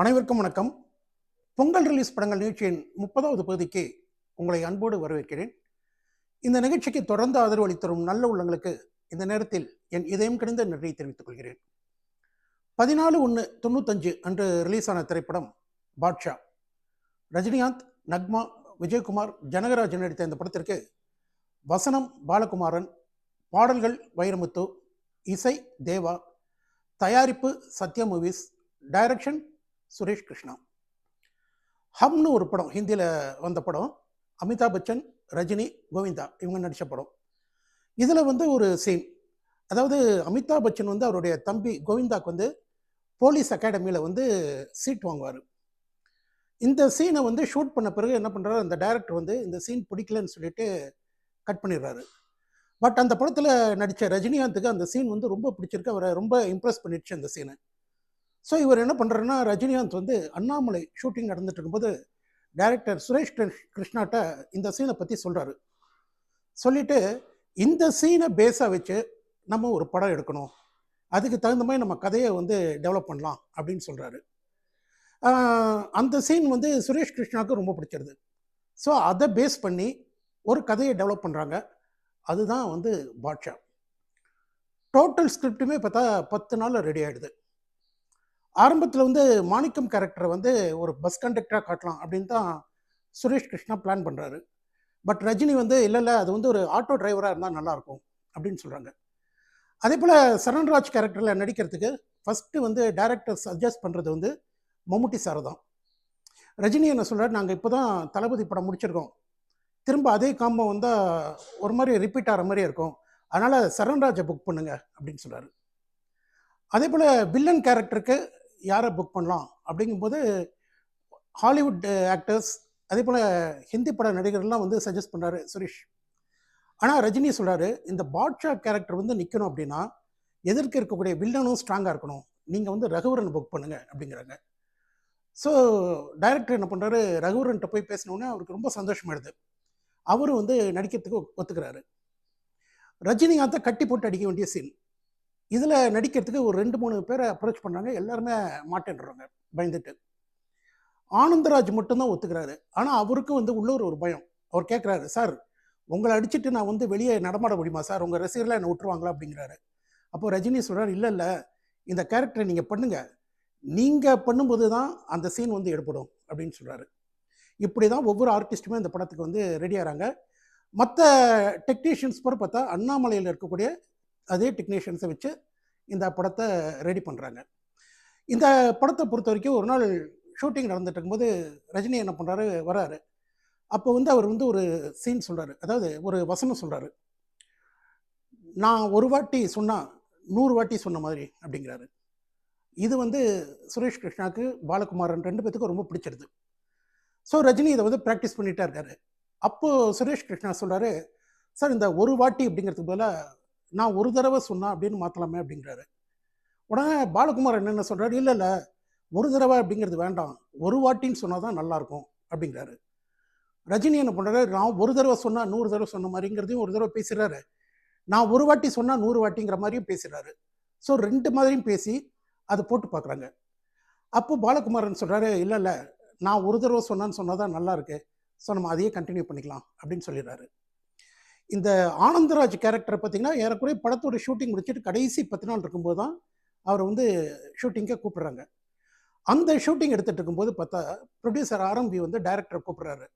அனைவருக்கும் வணக்கம். பொங்கல் ரிலீஸ் படங்கள் நிகழ்ச்சியின் முப்பதாவது பகுதிக்கு உங்களை அன்போடு வரவேற்கிறேன். இந்த நிகழ்ச்சிக்கு தொடர்ந்து ஆதரவு அளித்தரும் நல்ல உள்ளங்களுக்கு இந்த நேரத்தில் என் இதயம் கிடந்த நன்றியை தெரிவித்துக் கொள்கிறேன். பதினாலு ஒன்று தொண்ணூத்தஞ்சு அன்று ரிலீஸ் ஆன திரைப்படம் பாட்ஷா. ரஜினிகாந்த் நக்மா விஜயகுமார் ஜனகராஜன் நடித்த இந்த படத்திற்கு வசனம் பாலகுமாரன் பாடல்கள் வைரமுத்து இசை தேவா தயாரிப்பு சத்யா மூவிஸ் டைரக்ஷன் சுரேஷ் கிருஷ்ணா. ஹம்னு ஒரு படம் ஹிந்தியில் வந்த படம் அமிதாப் பச்சன் ரஜினி கோவிந்தா இவங்க நடித்த படம். இதில் வந்து ஒரு சீன் அதாவது அமிதாப் பச்சன் வந்து அவருடைய தம்பி கோவிந்தாக்கு வந்து போலீஸ் அகாடமியில் வந்து சீட் வாங்குவார். இந்த சீனை வந்து ஷூட் பண்ண பிறகு என்ன பண்ணுறாரு அந்த டைரக்டர் வந்து இந்த சீன் பிடிக்கலன்னு சொல்லிட்டு கட் பண்ணிடுறாரு. பட் அந்த படத்தில் நடித்த ரஜினிகாந்துக்கு அந்த சீன் வந்து ரொம்ப பிடிச்சிருக்கு. அவரை ரொம்ப இம்ப்ரெஸ் பண்ணிடுச்சு அந்த சீனை ஸோ இவர் என்ன பண்ணுறாருன்னா ரஜினிகாந்த் வந்து அண்ணாமலை ஷூட்டிங் நடந்துட்டு இருக்கும்போது டைரக்டர் சுரேஷ் கிருஷ்ணாட்ட இந்த சீனை பற்றி சொல்கிறாரு சொல்லிட்டு இந்த சீனை பேஸாக வச்சு நம்ம ஒரு படம் எடுக்கணும். அதுக்கு தகுந்த மாதிரி நம்ம கதையை வந்து டெவலப் பண்ணலாம் அப்படின்னு சொல்கிறாரு அந்த சீன் வந்து சுரேஷ் கிருஷ்ணாவுக்கு ரொம்ப பிடிச்சிருது. ஸோ அதை பேஸ் பண்ணி ஒரு கதையை டெவலப் பண்ணுறாங்க அதுதான் வந்து பாட்ஷா. டோட்டல் ஸ்கிரிப்டுமே பார்த்தா பத்து நாளில் ரெடி ஆகிடுது ஆரம்பத்தில் வந்து மாணிக்கம் கேரக்டரை வந்து ஒரு பஸ் கண்டக்டராக காட்டலாம் அப்படின்னு தான் சுரேஷ் கிருஷ்ணா பிளான் பண்ணுறாரு பட் ரஜினி வந்து இல்லை இல்லை அது வந்து ஒரு ஆட்டோ டிரைவராக இருந்தால் நல்லாயிருக்கும் அப்படின்னு சொல்கிறாங்க அதே போல் சரண்ராஜ் கேரக்டரில் நடிக்கிறதுக்கு ஃபஸ்ட்டு வந்து டேரக்டர் சஜஸ்ட் பண்ணுறது வந்து மம்முட்டி சார் தான். ரஜினி என்ன சொல்கிறார் நாங்கள் இப்போ தான் தளபதி படம் முடிச்சிருக்கோம். திரும்ப அதே காம்போ வந்தால் ஒரு மாதிரி ரிப்பீட் ஆகிற மாதிரி இருக்கும். அதனால் சரண்ராஜை புக் பண்ணுங்க அப்படின்னு சொல்கிறாரு அதே போல் வில்லன் கேரக்டருக்கு யாரை புக் பண்ணலாம்? அப்படிங்கும்போது ஹாலிவுட் ஆக்டர்ஸ் uh, அதே போல் ஹிந்தி பட நடிகர்லாம் வந்து சஜஸ்ட் பண்ணுறாரு சுரேஷ். ஆனால் ரஜினி சொல்கிறாரு இந்த பாட்ஷா கேரக்டர் வந்து நிற்கணும் அப்படின்னா எதிர்க்க இருக்கக்கூடிய வில்லனும் ஸ்ட்ராங்காக இருக்கணும். நீங்கள் வந்து ரகுவரன் புக் பண்ணுங்க அப்படிங்கிறாங்க. ஸோ டைரக்டர் என்ன பண்ணுறாரு ரகுவரன்ட்ட போய் பேசினோன்னே அவருக்கு ரொம்ப சந்தோஷமாயிடுது. அவரும் வந்து நடிக்கிறதுக்கு ஒத்துக்கிறாரு. ரஜினிகாந்தை கட்டி போட்டு அடிக்க வேண்டிய சீன் இதில் நடிக்கிறதுக்கு ஒரு ரெண்டு மூணு பேரை அப்ரோச் பண்ணாங்க எல்லாருமே மாட்டேன்றாங்க பயந்துட்டு. ஆனந்தராஜ் மட்டும்தான் ஒத்துக்கிறாரு. ஆனால் அவருக்கும் வந்து உள்ளூர் ஒரு பயம். அவர் கேட்குறாரு சார் உங்களை அடிச்சுட்டு நான் வந்து வெளியே நடமாட முடியுமா? சார் உங்கள் ரசிகர்லாம் என்னை விட்டுருவாங்களா? அப்படிங்கிறாரு. அப்போ ரஜினி சொல்கிறார் இல்லை இல்லை. இந்த கேரக்டரை நீங்கள் பண்ணுங்கள் நீங்கள் பண்ணும்போது தான் அந்த சீன் வந்து எடுப்படும் அப்படின்னு சொல்கிறாரு இப்படி தான் ஒவ்வொரு ஆர்டிஸ்ட்டுமே இந்த படத்துக்கு வந்து ரெடி ஆகிறாங்க. மற்ற டெக்னீஷியன்ஸ் கூட பார்த்தா அண்ணாமலையில் இருக்கக்கூடிய அதே டெக்னீஷியன்ஸை வச்சு இந்த படத்தை ரெடி பண்ணுறாங்க இந்த படத்தை பொறுத்த வரைக்கும் ஒரு நாள் ஷூட்டிங் நடந்துட்டு இருக்கும்போது ரஜினி என்ன பண்ணுறாரு வராரு. அப்போ வந்து அவர் வந்து ஒரு சீன் சொல்கிறாரு அதாவது ஒரு வசனம் சொல்கிறாரு நான் ஒரு வாட்டி சொன்னால் நூறு வாட்டி சொன்ன மாதிரி அப்படிங்கிறாரு. இது வந்து சுரேஷ் கிருஷ்ணாவுக்கு பாலகுமாரன் ரெண்டு பேத்துக்கும் ரொம்ப பிடிச்சிருது. ஸோ ரஜினி இதை வந்து ப்ராக்டிஸ் பண்ணிகிட்டே இருக்காரு. அப்போது சுரேஷ் கிருஷ்ணா சொல்கிறாரு சார் இந்த ஒரு வாட்டி அப்படிங்கிறதுக்கு பதிலாக நான் ஒரு தடவை சொன்னா அப்படின்னு மாற்றலாமே அப்படிங்கிறாரு. உடனே பாலகுமார் என்னென்ன சொல்கிறாரு இல்லை இல்லை ஒரு தடவை அப்படிங்கிறது வேண்டாம். ஒரு வாட்டின்னு சொன்னால் தான் நல்லாயிருக்கும் அப்படிங்கிறாரு. ரஜினி என்ன பண்ணுறாரு நான் ஒரு தடவை சொன்னால் நூறு தடவை சொன்ன மாதிரிங்கிறதையும் ஒரு தடவை பேசுகிறாரு நான் ஒரு வாட்டி சொன்னால் நூறு வாட்டிங்கிற மாதிரியும் பேசுகிறாரு ஸோ ரெண்டு மாதிரியும் பேசி அதை போட்டு பார்க்குறாங்க அப்போ பாலகுமாரன் சொல்கிறாரு இல்லை இல்லை நான் ஒரு தடவை சொன்னான்னு சொன்னால் தான் நல்லா இருக்கு ஸோ நம்ம அதையே கண்டினியூ பண்ணிக்கலாம் அப்படின்னு சொல்லிடுறாரு. இந்த ஆனந்தராஜ் கேரக்டரை பார்த்தீங்கன்னா ஏறக்குறைய படத்தோட ஷூட்டிங் முடிச்சுட்டு கடைசி பத்து நாள் இருக்கும்போது தான் அவர் வந்து ஷூட்டிங்கே கூப்பிடுறாங்க. அந்த ஷூட்டிங் எடுத்துகிட்டு இருக்கும்போது பார்த்தா ப்ரொடியூசர் ஆரம்பி வந்து டைரக்டரை கூப்பிட்றாரு.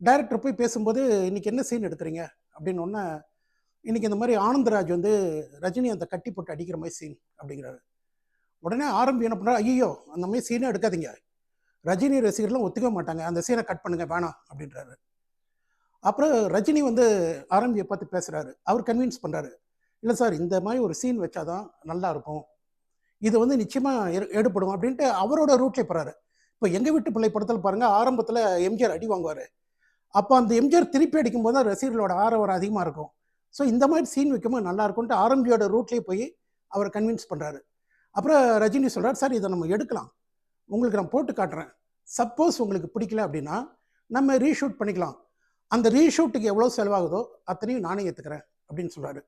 டைரக்டர் போய் பேசும்போது இன்றைக்கி என்ன சீன் எடுக்கிறீங்க? அப்படின்னு ஒன்று இன்றைக்கி இந்த மாதிரி ஆனந்தராஜ் வந்து ரஜினி அந்த கட்டி போட்டு அடிக்கிற மாதிரி சீன் அப்படிங்கிறாரு. உடனே ஆரம்பி என்ன பண்ணுறாரு ஐயோ அந்த மாதிரி சீனே எடுக்காதீங்க. ரஜினி ரசிகர்லாம் ஒத்துக்க மாட்டாங்க. அந்த சீனை கட் பண்ணுங்கள் வேணாம் அப்படின்றாரு. அப்புறம் ரஜினி வந்து ஆரம்பியை பார்த்து பேசுகிறாரு அவர் கன்வின்ஸ் பண்ணுறாரு இல்லை சார் இந்த மாதிரி ஒரு சீன் வச்சாதான் நல்லா இருக்கும். இது வந்து நிச்சயமாக எடுப்படும் அப்படின்ட்டு அவரோட ரூட்லேயே போகிறாரு இப்போ எங்கள் வீட்டு பிள்ளை படத்தில் பாருங்கள் ஆரம்பத்தில் எம்ஜிஆர் அடி வாங்குவார். அப்போ அந்த எம்ஜிஆர் திருப்பி அடிக்கும்போது தான் ரசிகர்களோட ஆரவாரம் அதிகமாக இருக்கும். ஸோ இந்த மாதிரி சீன் வைக்கும்போது நல்லா இருக்கும்ட்டு ஆரம்பியோட ரூட்லேயே போய் அவர் கன்வின்ஸ் பண்ணுறாரு அப்புறம் ரஜினி சொல்கிறார் சார் இதை நம்ம எடுக்கலாம். உங்களுக்கு நான் போட்டு காட்டுறேன். சப்போஸ் உங்களுக்கு பிடிக்கல அப்படின்னா நம்ம ரீஷூட் பண்ணிக்கலாம். அந்த ரீஷூட்டுக்கு எவ்வளோ செலவாகுதோ அத்தனையும் நானே ஏற்றுக்கிறேன் அப்படின்னு சொல்கிறாரு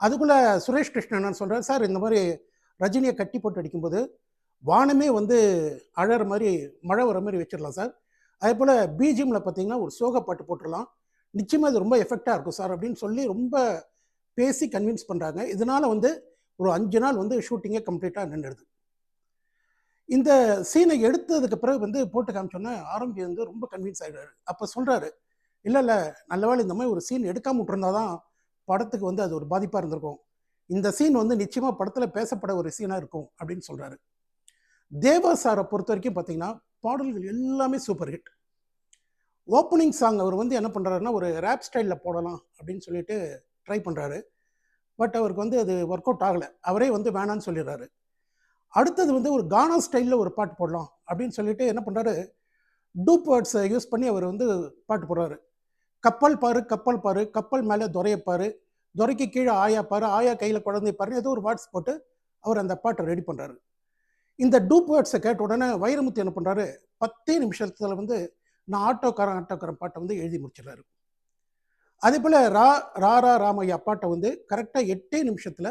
அதுக்குள்ளே சுரேஷ் கிருஷ்ணன் சொல்கிறார் சார் இந்த மாதிரி ரஜினியை கட்டி போட்டு அடிக்கும்போது வானமே வந்து அழற மாதிரி மழை வர மாதிரி வச்சிடலாம் சார். அதே போல் பிஜிஎம்மில் பார்த்தீங்கன்னா ஒரு சோக பாட்டு போட்டுடலாம். நிச்சயமாக அது ரொம்ப எஃபெக்டாக இருக்கும் சார் அப்படின்னு சொல்லி ரொம்ப பேசி கன்வின்ஸ் பண்ணுறாங்க இதனால் வந்து ஒரு அஞ்சு நாள் வந்து ஷூட்டிங்கே கம்ப்ளீட்டாக நின்றுடுது. இந்த சீனை எடுத்ததுக்கு பிறகு வந்து போட்டு காமிச்சோன்னே ஆரம்பி வந்து ரொம்ப கன்வின்ஸ் ஆகிடுறாரு அப்போ சொல்கிறாரு இல்லை இல்லை. நல்லவேளை இந்த மாதிரி ஒரு சீன் எடுக்காம விட்டுருந்தா தான் படத்துக்கு வந்து அது ஒரு பாதிப்பாக இருந்திருக்கும். இந்த சீன் வந்து நிச்சயமாக படத்தில் பேசப்பட ஒரு சீனாக இருக்கும் அப்படின்னு சொல்கிறாரு தேவா சாரை பொறுத்த வரைக்கும் பார்த்தீங்கன்னா பாடல்கள் எல்லாமே சூப்பர் ஹிட் ஓப்பனிங் சாங் அவர் வந்து என்ன பண்ணுறாருன்னா ஒரு ரேப் ஸ்டைலில் போடலாம் அப்படின்னு சொல்லிட்டு ட்ரை பண்ணுறாரு பட் அவருக்கு வந்து அது ஒர்க் அவுட் ஆகலை. அவரே வந்து வேணான்னு சொல்லிடுறாரு. அடுத்தது வந்து ஒரு கானா ஸ்டைலில் ஒரு பாட்டு போடலாம் அப்படின்னு சொல்லிட்டு என்ன பண்ணுறாரு டூப் வேர்ட்ஸை யூஸ் பண்ணி அவர் வந்து பாட்டு போடுறாரு. கப்பல் பாரு கப்பல் பாரு கப்பல் மேலே துறையப்பாரு துரைக்கு கீழே ஆயா பாரு ஆயா கையில் குழந்தை பாரு ஏதோ ஒரு வேர்ட்ஸ் போட்டு அவர் அந்த பாட்டை ரெடி பண்ணுறாரு இந்த டூப் வேர்ட்ஸை கேட்ட உடனே வைரமுத்து என்ன பண்ணுறாரு பத்தே நிமிஷத்தில் வந்து நான் ஆட்டோக்காரன் ஆட்டோக்காரன் பாட்டை வந்து எழுதி முடிச்சிடுறாரு. அதே போல் ரா ரா ரா ராமையா பாட்டை வந்து கரெக்டாக எட்டே நிமிஷத்தில்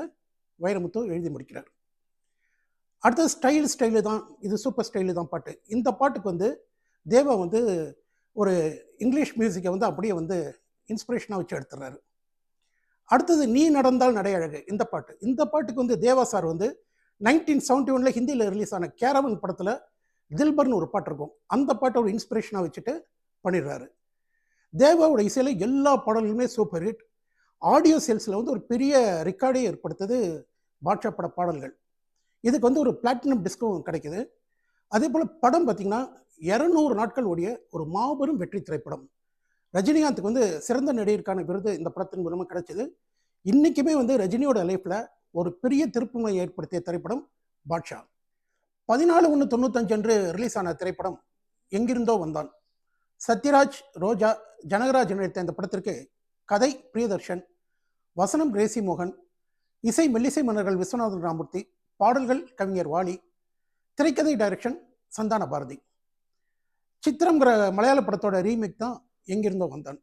வைரமுத்து எழுதி முடிக்கிறார். அடுத்தது ஸ்டைல் ஸ்டைலு தான் இது சூப்பர் ஸ்டைலு தான் பாட்டு. இந்த பாட்டுக்கு வந்து தேவா வந்து ஒரு இங்கிலீஷ் மியூசிக்கை வந்து அப்படியே வந்து இன்ஸ்பிரேஷனாக வச்சு எடுத்துடுறாரு அடுத்தது நீ நடந்தால் நடையழகு இந்த பாட்டு. இந்த பாட்டுக்கு வந்து தேவா சார் வந்து நைன்டீன் செவன்ட்டி ஒனில் ஹிந்தியில் ரிலீஸ் ஆன கேரவன் படத்தில் தில்பர்னு ஒரு பாட்டு இருக்கும். அந்த பாட்டை ஒரு இன்ஸ்பிரேஷனாக வச்சுட்டு பண்ணிடுறாரு தேவாவோட இசையில் எல்லா பாடல்களுமே சூப்பர் ஹிட் ஆடியோ சேல்ஸில் வந்து ஒரு பெரிய ரெக்கார்டே ஏற்படுத்தது பாட்ஷா பட பாடல்கள். இதுக்கு வந்து ஒரு பிளாட்டினம் டிஸ்கும் கிடைக்குது. அதே போல் படம் பார்த்திங்கன்னா இரநூறு நாட்கள் ஓடிய ஒரு மாபெரும் வெற்றி திரைப்படம். ரஜினிகாந்துக்கு வந்து சிறந்த நடிகருக்கான விருது இந்த படத்தின் மூலமாக கிடைச்சது. இன்றைக்குமே வந்து ரஜினியோட லைஃப்பில் ஒரு பெரிய திருப்புமுனை ஏற்படுத்திய திரைப்படம் பாட்ஷா. பதினாலு ஒன்று தொண்ணூத்தஞ்சு அன்று ரிலீஸ் ஆன திரைப்படம் எங்கிருந்தோ வந்தான். சத்யராஜ் ரோஜா ஜனகராஜ் நடித்த இந்த படத்திற்கு கதை பிரியதர்ஷன் வசனம் ரேசி மோகன் இசை மெல்லிசை மன்னர்கள் விஸ்வநாதன் ராமூர்த்தி பாடல்கள் கவிஞர் வாலி திரைக்கதை டைரக்ஷன் சந்தான பாரதி சித்திரம்ங்கிற மலையாள படத்தோட ரீமேக் தான் எங்கிருந்தோ வந்தான்.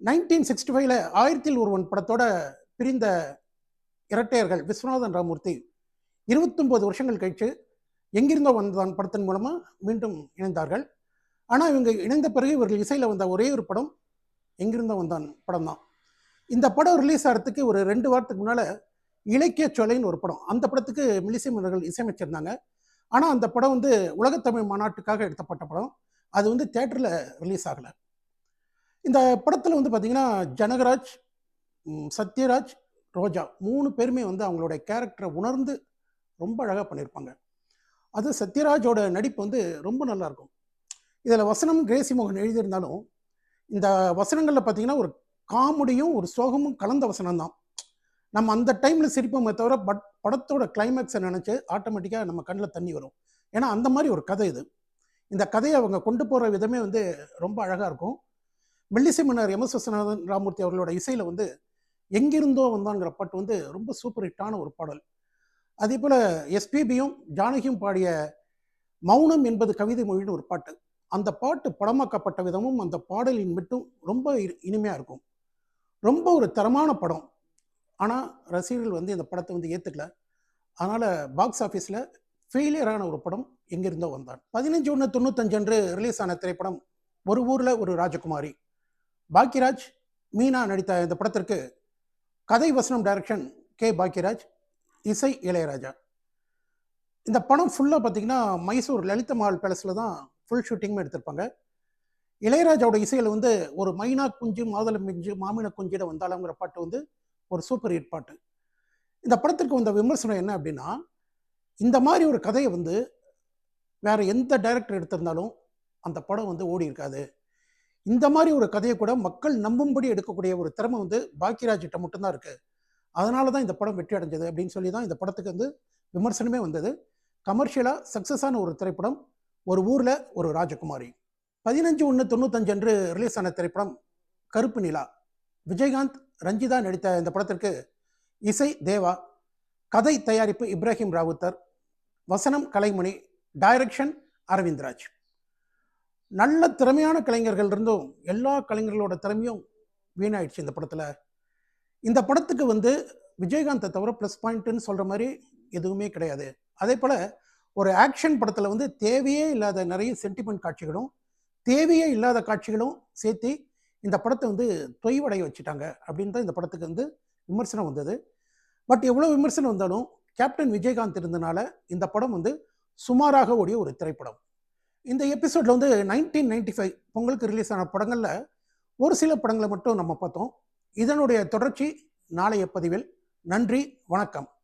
நைன்டீன் சிக்ஸ்டி ஃபைவ்ல ஆயிரத்தில் ஒருவன் படத்தோட பிரிந்த இரட்டையர்கள் விஸ்வநாதன் ராமூர்த்தி இருபத்தொம்போது வருஷங்கள் கழித்து எங்கிருந்தோ வந்தான் படத்தின் மூலமாக மீண்டும் இணைந்தார்கள். ஆனால் இவங்க இணைந்த பிறகு இவர்கள் இசையில் வந்த ஒரே ஒரு படம் எங்கிருந்தோ வந்தான் படம் தான். இந்த படம் ரிலீஸ் ஆகிறதுக்கு ஒரு ரெண்டு வாரத்துக்கு முன்னால் இலக்கிய சோலைன்னு ஒரு படம். அந்த படத்துக்கு மிலிசை மன்னர்கள் இசையமைச்சிருந்தாங்க. ஆனால் அந்த படம் வந்து உலகத்தமிழ் மாநாட்டுக்காக எடுத்தப்பட்ட படம். அது வந்து தேட்டரில் ரிலீஸ் ஆகலை. இந்த படத்தில் வந்து பார்த்திங்கன்னா ஜனகராஜ் சத்யராஜ் ரோஜா மூணு பேருமே வந்து அவங்களுடைய கேரக்டரை உணர்ந்து ரொம்ப அழகாக பண்ணியிருப்பாங்க அது சத்யராஜோட நடிப்பு வந்து ரொம்ப நல்லாயிருக்கும் இதில் வசனம் கிரேசி மோகன் எழுதியிருந்தாலும் இந்த வசனங்களில் பார்த்தீங்கன்னா ஒரு காமெடியும் ஒரு சோகமும் கலந்த வசனம் தான் நம்ம அந்த டைமில் சிரிப்போமே தவிர பட் படத்தோட கிளைமேக்ஸை நினச்சி ஆட்டோமேட்டிக்காக நம்ம கண்ணில் தண்ணி வரும். ஏன்னா அந்த மாதிரி ஒரு கதை இது. இந்த கதையை அவங்க கொண்டு போகிற விதமே வந்து ரொம்ப அழகாக இருக்கும். மெல்லிசை மன்னர் எம் எஸ் விஸ்வநாதன் ராமூர்த்தி அவர்களோட இசையில் வந்து எங்கிருந்தோ வந்தாங்கிற பாட்டு வந்து ரொம்ப சூப்பர் ஹிட்டான ஒரு பாடல். அதே போல் எஸ்பிபியும் ஜானகியும் பாடிய மௌனம் என்பது கவிதை மொழின்னு ஒரு பாட்டு. அந்த பாட்டு படமாக்கப்பட்ட விதமும் அந்த பாடலின் மட்டும் ரொம்ப இனிமையாக இருக்கும். ரொம்ப ஒரு தரமான படம். ஆனால் ரசிகர்கள் வந்து இந்த படத்தை வந்து ஏற்றுக்கல அதனால் பாக்ஸ் ஆஃபீஸில் ஃபெயிலியரான ஒரு படம் எங்கிருந்தோ வந்தான். பதினஞ்சு ஒன்று தொண்ணூத்தஞ்சு அன்று ரிலீஸ் ஆன திரைப்படம் ஒரு ஊரில் ஒரு ராஜகுமாரி. பாக்யராஜ் மீனா நடித்த இந்த படத்திற்கு கதை வசனம் டைரக்ஷன் கே பாக்யராஜ் இசை இளையராஜா. இந்த படம் ஃபுல்லாக பார்த்தீங்கன்னா மைசூர் லலித மஹால் பேலஸில் தான் ஃபுல் ஷூட்டிங்கும் எடுத்திருப்பாங்க. இளையராஜாவோட இசையில் வந்து ஒரு மைனா குஞ்சு மாதளம் மிஞ்சு மாமின குஞ்சிட வந்தாலங்கிற பாட்டு வந்து ஒரு சூப்பர் ஹிட் பாட்டு. இந்த படத்திற்கு வந்த விமர்சனம் என்ன அப்படின்னா இந்த மாதிரி ஒரு கதையை வந்து வேற எந்த டைரக்டர் எடுத்திருந்தாலும் அந்த படம் வந்து ஓடி இருக்காது. இந்த மாதிரி ஒரு கதையை கூட மக்கள் நம்பும்படி எடுக்கக்கூடிய ஒரு திறமை வந்து பாக்கியராஜ் கிட்ட மட்டும்தான் இருக்குது அதனால தான் இந்த படம் வெற்றி அடைஞ்சது அப்படின்னு சொல்லி தான் இந்த படத்துக்கு வந்து விமர்சனமே வந்தது. கமர்ஷியலாக சக்ஸஸான ஒரு திரைப்படம் ஒரு ஊரில் ஒரு ராஜகுமாரி. பதினஞ்சு ஒன்று தொண்ணூத்தஞ்சு அன்று ரிலீஸ் ஆன திரைப்படம் கருப்பு நிலா. விஜயகாந்த் ரஞ்சிதா நடித்த இந்த படத்திற்கு இசை தேவா கதை தயாரிப்பு இப்ராஹிம் ராவுத்தர் வசனம் கலைமணி டைரக்ஷன் அரவிந்த்ராஜ். நல்ல திறமையான கலைஞர்கள் இருந்தும் எல்லா கலைஞர்களோட திறமையும் வீணாயிடுச்சு இந்த படத்தில். இந்த படத்துக்கு வந்து விஜயகாந்தை தவிர ப்ளஸ் பாயிண்ட்டுன்னு சொல்கிற மாதிரி எதுவுமே கிடையாது. அதே போல் ஒரு ஆக்ஷன் படத்தில் வந்து தேவையே இல்லாத நிறைய சென்டிமெண்ட் காட்சிகளும் தேவையே இல்லாத காட்சிகளும் சேர்த்து இந்த படத்தை வந்து தொய்வடைய வச்சுட்டாங்க அப்படின்னு தான் இந்த படத்துக்கு வந்து விமர்சனம் வந்தது. பட் எவ்வளோ விமர்சனம் வந்தாலும் கேப்டன் விஜயகாந்த் இருந்தனால இந்த படம் வந்து சுமாராக ஓடிய ஒரு திரைப்படம். இந்த எபிசோடில் வந்து நைன்டீன் நைன்டி ஃபைவ் பொங்கலுக்கு ரிலீஸ் ஆன படங்களில் ஒரு சில படங்களை மட்டும் நம்ம பார்த்தோம். இதனுடைய தொடர்ச்சி நாளைய பதிவில். நன்றி வணக்கம்.